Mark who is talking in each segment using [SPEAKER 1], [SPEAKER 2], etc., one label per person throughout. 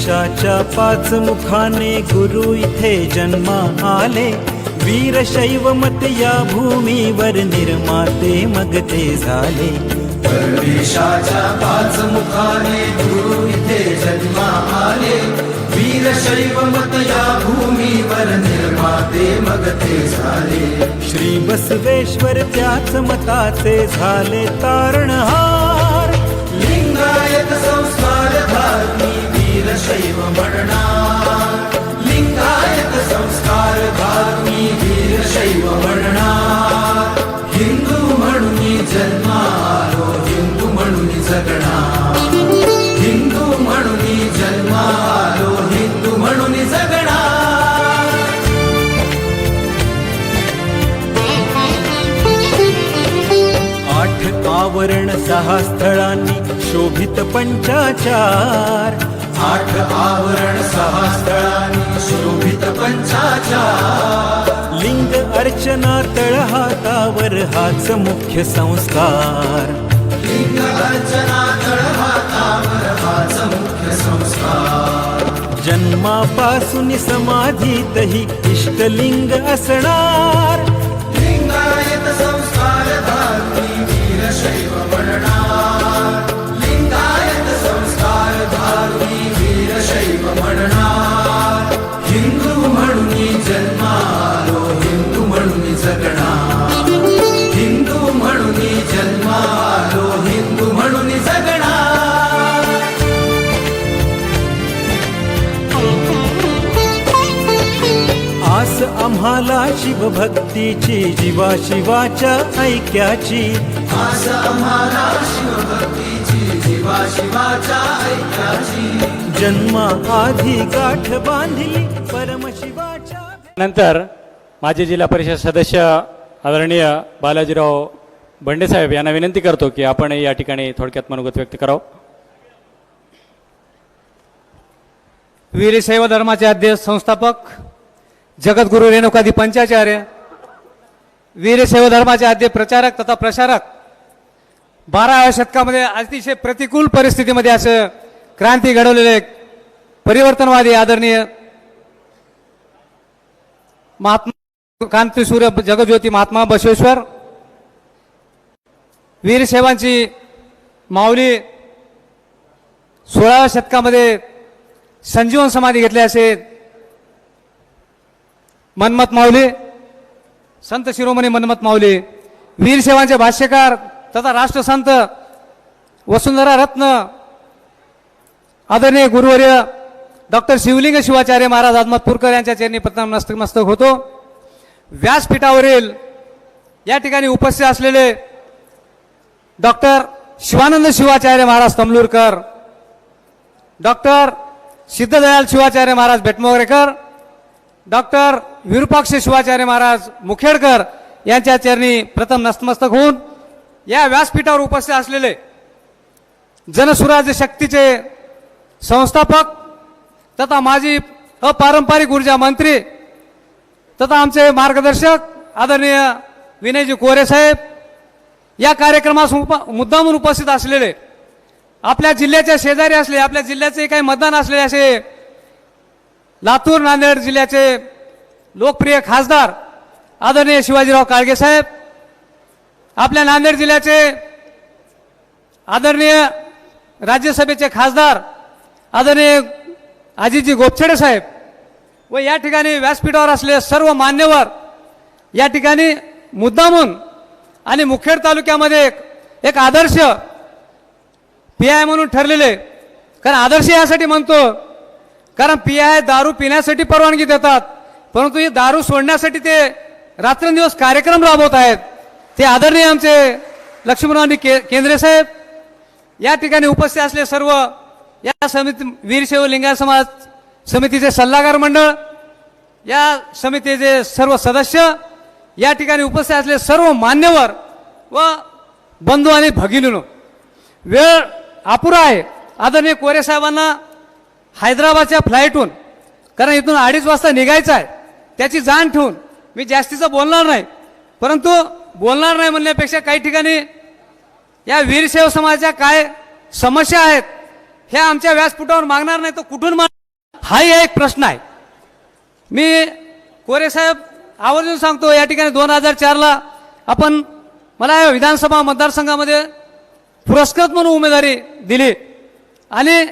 [SPEAKER 1] परमेशाच्या पाच मुखाने गुरु इथे जन्मा आले. वीरशैव मत या भूमीवर निर्माते मग ते झाले.
[SPEAKER 2] परमेशाच्या पाच मुखाने गुरु इथे जन्मा आले. वीरशैव मत या भूमीवर निर्माते मग ते झाले.
[SPEAKER 1] श्री बसवेश्वर त्याच मताचे झाले तारणहार
[SPEAKER 2] वीरशैव म्हणणार लिंगायत संस्कार भागमी वीर शैव म्हणणार हिंदू म्हणून जन्मालो हिंदू म्हणून जगणार हिंदू म्हणून जन्मालो हिंदू म्हणून जगणार
[SPEAKER 1] आठ आवरण सहा स्थळांनी शोभित पंचाचार.
[SPEAKER 2] आठ आवरण सहा स्थळांनी शोभित पंचाचार
[SPEAKER 1] लिंग अर्चना तळहातावर हाच मुख्य संस्कार.
[SPEAKER 2] लिंग अर्चना तळहातावर हाच मुख्य संस्कार.
[SPEAKER 1] जन्मापासून समाधीतही इष्टलिंग असणार.
[SPEAKER 2] लिंगायत संस्कार धारणी वीरशैव म्हणणार
[SPEAKER 1] शिवभक्तीची जीवा शिवाच्या ऐक्याची.
[SPEAKER 2] आस आम्हाला शिवभक्तीची जीवा शिवाच्या ऐक्याची.
[SPEAKER 1] जन्मा आधी गाठ बांधली परमशिवाच्या
[SPEAKER 3] नंतर माजी जिल्हा परिषद सदस्य आदरणीय बालाजीराव बंडेसाहेब यांना विनंती करतो की आपण या ठिकाणी थोडक्यात मनोगत व्यक्त करावं.
[SPEAKER 4] वीरशैव धर्माचे अध्यक्ष संस्थापक जगद्गुरु रेणुकादी पंचाचार्य. वीरशैव धर्माचे आद्य प्रचारक तथा प्रसारक. बाराव्या शतकामध्ये अतिशय प्रतिकूल परिस्थितीमध्ये असं क्रांती घडवलेले परिवर्तनवादी आदरणीय महात्मा कांतीसूर्य जगज्योती महात्मा बसवेश्वर. वीरशैवांची माऊली सोळाव्या शतकामध्ये संजीवन समाधी घेतले असे मनमत माऊली संत शिरोमणी मनमत माऊली वीरसेवांचे भाष्यकार तथा राष्ट्रसंत वसुंधरा रत्न आदरणीय गुरुवर्य डॉक्टर शिवलिंग शिवाचार्य महाराज आदमतपूरकर यांच्या चरणी प्रथम नस्तमस्तक मस्तक होतो. व्यासपीठावरील या ठिकाणी उपस्थित असलेले doctor Shivanand Shivacharya Maharaj Tamlurkar doctor Siddhadayal Shivacharya Maharaj Betmogrekar doctor Virupaksh Shivacharya Maharaj Mukhedkar यांच्या चरणी प्रथम नतमस्तक होऊन या व्यासपीठावर उपस्थित असलेले जनसुराज्य शक्तीचे संस्थापक तथा माजी अपारंपरिक ऊर्जा मंत्री तथा आमचे मार्गदर्शक आदरणीय विनयजी कोरे साहेब या कार्यक्रमास उप मुद्दामून उपस्थित असलेले आपल्या जिल्ह्याच्या शेजारी असले आपल्या जिल्ह्याचे काही मतदान असलेले असे लातूर नांदेड जिल्ह्याचे लोकप्रिय खासदार आदरणीय शिवाजीराव काळगे साहेब आपल्या नांदेड जिल्ह्याचे आदरणीय राज्यसभेचे खासदार आदरणीय आजीजी गोपछडे साहेब व या ठिकाणी व्यासपीठावर असलेले सर्व मान्यवर या ठिकाणी मुद्दामून आणि मुखेड तालुक्यामध्ये एक एक आदर्श पी आय म्हणून ठरलेले. कारण आदर्श यासाठी म्हणतो कारण पी आय दारू पिण्यासाठी परवानगी देतात. परंतु ही दारू सोडण्यासाठी ते रात्रंदिवस कार्यक्रम राबवत आहेत. ते आदरणीय आमचे लक्ष्मणरावजी के केंद्रे साहेब या ठिकाणी उपस्थित असले सर्व या समिती वीरशैव लिंगायत समाज समितीचे सल्लागार मंडळ या समितीचे सर्व सदस्य या ठिकाणी उपस्थित असले सर्व मान्यवर व बंधू आणि भगिनीनो वेळ अपुरा आहे. आदरणीय कोरे साहेबांना हैदराबादच्या फ्लाईटहून कारण इथून अडीच वाजता निघायचं आहे त्याची जाण ठेवून मी जास्तीचं बोलणार नाही. परंतु बोलणार नाही म्हणण्यापेक्षा काही ठिकाणी या वीरशैव समाजाच्या काय समस्या आहेत हे आमच्या व्यासपीठावर मागणार नाही तर कुठून माग? हाही एक प्रश्न आहे. मी कोरे साहेब आवर्जून सांगतो या ठिकाणी दोन हजार चारला आपण मला या विधानसभा मतदारसंघामध्ये पुरस्कृत म्हणून उमेदवारी दिली. आणि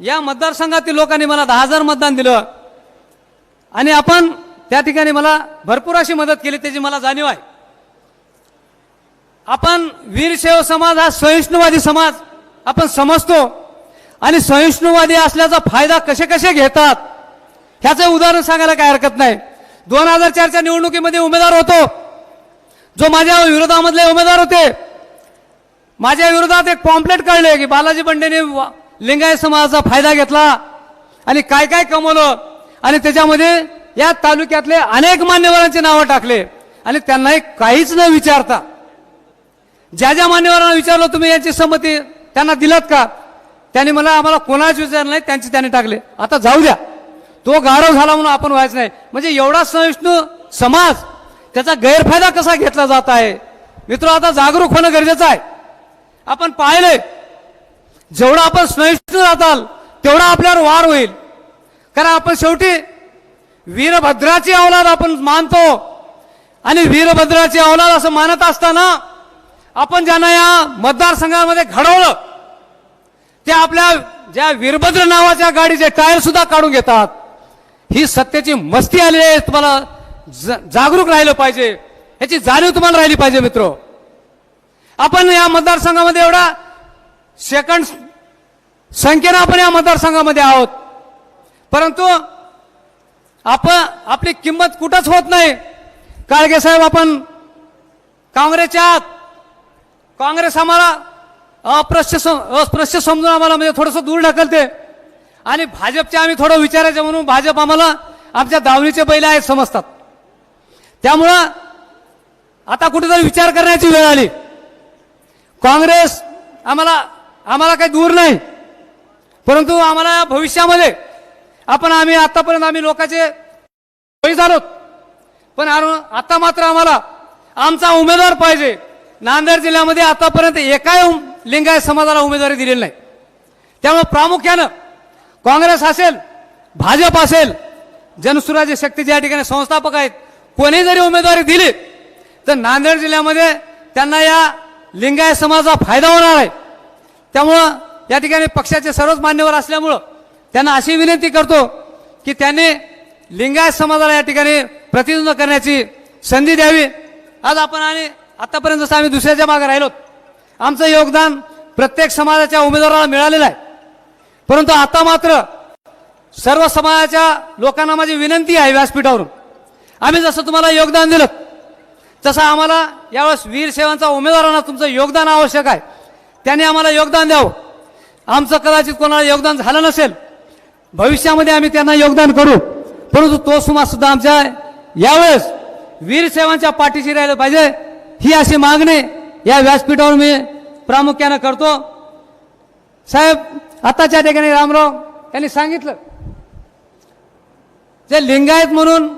[SPEAKER 4] या मतदारसंघातील लोकांनी मला दहा हजार मतदान दिलं. आणि आपण त्या ठिकाणी मला भरपूर अशी मदत केली त्याची मला जाणीव आहे. आपण वीरशैव समाज हा सहिष्णुवादी समाज आपण समजतो. आणि सहिष्णुवादी असल्याचा फायदा कसे कसे घेतात ह्याचं उदाहरण सांगायला काय हरकत नाही. दोन हजार चारच्या निवडणुकीमध्ये उमेदवार होतो. जो माझ्या विरोधामधले उमेदवार होते. माझ्या विरोधात एक पॉम्पलेट कळले की बालाजी बंडेने लिंगायत समाजाचा फायदा घेतला आणि काय काय कमवलं आणि त्याच्यामध्ये या तालुक्यातले अनेक मान्यवरांची नावं टाकले आणि त्यांनाही काहीच न विचारता ज्या ज्या मान्यवरांना विचारलं तुम्ही यांची संमती त्यांना दिलात का? त्यांनी मला आम्हाला कोणाच विचारलं नाही त्यांची त्यांनी टाकले. आता जाऊ द्या. तो गाढव झाला म्हणून आपण व्हायचं नाही. म्हणजे एवढा सहिष्णू समाज त्याचा गैरफायदा कसा घेतला जात आहे? मित्र आता जागरूक होणं गरजेचं आहे. आपण पाहिलंय जेवढं आपण सहिष्णू राहताल तेवढा आपल्यावर वार होईल. कारण आपण शेवटी वीरभद्राची अवलाद आपण मानतो. आणि वीरभद्राची अवलाद असं मानत असताना आपण ज्यांना या मतदारसंघामध्ये घडवलं ते आपल्या ज्या वीरभद्र नावाच्या गाडीचे टायर सुद्धा काढून घेतात. ही सत्तेची मस्ती आलेली आहे तुम्हाला जागरूक राहिलं पाहिजे. याची जाणीव तुम्हाला राहिली पाहिजे मित्र. आपण या मतदारसंघामध्ये एवढा सेकंड संख्येनं आपण या मतदारसंघामध्ये आहोत. परंतु आपण आपली किंमत कुठंच होत नाही. काळगे साहेब आपण काँग्रेसच्या आहात. काँग्रेस आम्हाला अप्रश्य सम- अस्पृश्य समजून आम्हाला म्हणजे थोडंसं दूर ढकलते. आणि भाजपचे आम्ही थोडं विचारायचं म्हणून भाजप आम्हाला आमच्या दावणीचे बैल आहेत समजतात. त्यामुळं आता कुठेतरी विचार करण्याची वेळ आली. काँग्रेस आम्हाला आम्हाला काही दूर नाही. परंतु आम्हाला भविष्यामध्ये आपण आम्ही आतापर्यंत आम्ही लोकांचे बळी झालोत. पण आता मात्र आम्हाला आमचा उमेदवार पाहिजे. नांदेड जिल्ह्यामध्ये आतापर्यंत एकाही उम- लिंगायत समाजाला उमेदवारी दिलेली नाही. त्यामुळे प्रामुख्यानं काँग्रेस असेल भाजप असेल जनसुराज्य शक्ती या ठिकाणी संस्थापक आहेत कोणी जरी उमेदवारी दिली तर नांदेड जिल्ह्यामध्ये त्यांना या लिंगायत समाजाचा फायदा होणार आहे. त्यामुळं या ठिकाणी पक्षाचे सर्वच मान्यवर असल्यामुळं त्यांना अशी विनंती करतो की त्यांनी लिंगायत समाजाला या ठिकाणी प्रतिनिधित्व करण्याची संधी द्यावी. आज आपण आणि आतापर्यंत जसं आम्ही दुसऱ्याच्या मागे राहिलो आमचं योगदान प्रत्येक समाजाच्या उमेदवाराला मिळालेलं आहे. परंतु आता मात्र सर्व समाजाच्या लोकांना माझी विनंती आहे व्यासपीठावरून. आम्ही जसं तुम्हाला योगदान दिलं तसं आम्हाला यावेळेस वीर सेवांचा उमेदवारांना तुमचं योगदान आवश्यक आहे. त्याने आम्हाला योगदान द्यावं. आमचं कदाचित कोणाला योगदान झालं नसेल भविष्यामध्ये आम्ही त्यांना योगदान करू. परंतु तो समाज सुद्धा आमच्या यावेळेस वीरसेवांच्या पाठीशी राहिलं पाहिजे ही अशी मागणी या व्यासपीठावर मी प्रामुख्यानं करतो. साहेब आताच्या ठिकाणी रामराव यांनी सांगितलं जे लिंगायत म्हणून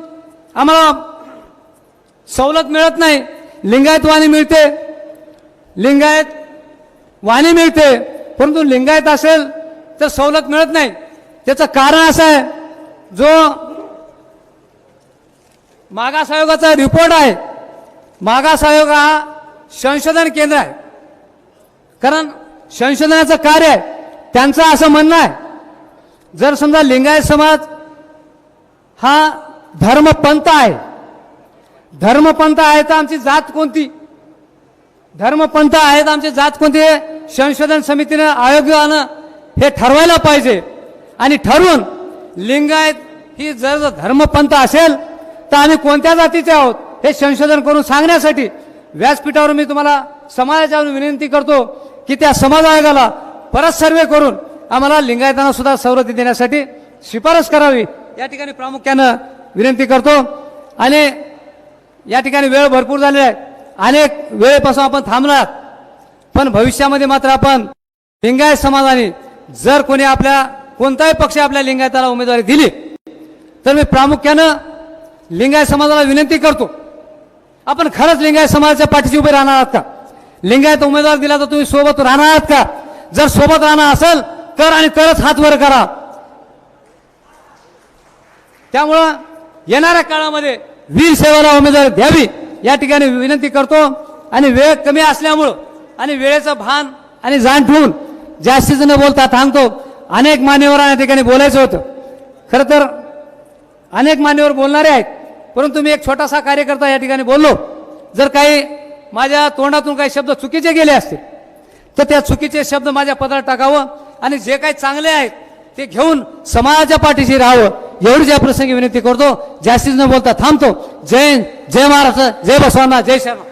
[SPEAKER 4] आम्हाला सवलत मिळत नाही लिंगायतवाणी मिळते. लिंगायत वाणी मिळते परंतु लिंगायत असेल तर सवलत मिळत नाही. त्याचं कारण असं आहे जो मागास आयोगाचा रिपोर्ट आहे मागास आयोग हा संशोधन केंद्र आहे. कारण संशोधनाचं कार्य आहे त्यांचं असं म्हणणं आहे जर समजा लिंगायत समाज हा धर्मपंथ आहे धर्मपंथ आहे तर आमची जात कोणती? धर्मपंथ आहेत आमचे आमची जात कोणती? आहे संशोधन समितीनं आयोगानं हे ठरवायला पाहिजे. आणि ठरवून लिंगायत ही जर जर धर्मपंथ असेल तर आम्ही कोणत्या जातीचे आहोत हे संशोधन करून सांगण्यासाठी व्यासपीठावर मी तुम्हाला समाजाच्या विनंती करतो की त्या समाज आयोगाला परत सर्वे करून आम्हाला लिंगायतांना सुद्धा सवलती देण्यासाठी शिफारस करावी. या ठिकाणी प्रामुख्यानं विनंती करतो. आणि या ठिकाणी वेळ भरपूर झालेला आहे. अनेक वेळेपासून आपण थांबलात पण भविष्यामध्ये मात्र आपण लिंगायत समाजाने जर कोणी आपल्या कोणताही पक्ष आपल्या लिंगायताला उमेदवारी दिली तर मी प्रामुख्यानं लिंगायत समाजाला विनंती करतो आपण खरंच लिंगायत समाजाच्या पाठीशी उभे राहणार आहात का? लिंगायत उमेदवार दिला तर तुम्ही सोबत राहणार आहात का? जर सोबत राहणार असेल तर आणि तरच हात वर करा. त्यामुळं येणाऱ्या काळामध्ये वीर सेवेला उमेदवारी द्यावी. या ठिकाणी विनंती करतो आणि वेळ कमी असल्यामुळं आणि वेळेचं भान आणि जाण ठेवून जास्तीच न बोलता थांबतो. अनेक मान्यवरांना या ठिकाणी बोलायचं होतं. खरं तर अनेक मान्यवर बोलणारे आहेत परंतु मी एक छोटासा कार्यकर्ता या ठिकाणी बोललो. जर काही माझ्या तोंडातून काही शब्द चुकीचे गेले असतील तर त्या चुकीचे शब्द माझ्या पदरात टाकावं आणि जे काही चांगले आहेत ते घेऊन समाजाच्या पाठीशी राहावं. एवढी या प्रसंगी विनंती करतो जास्तीच न बोलता थांबतो. जय जय महाराष्ट्र जय बसवांना जय शर्मा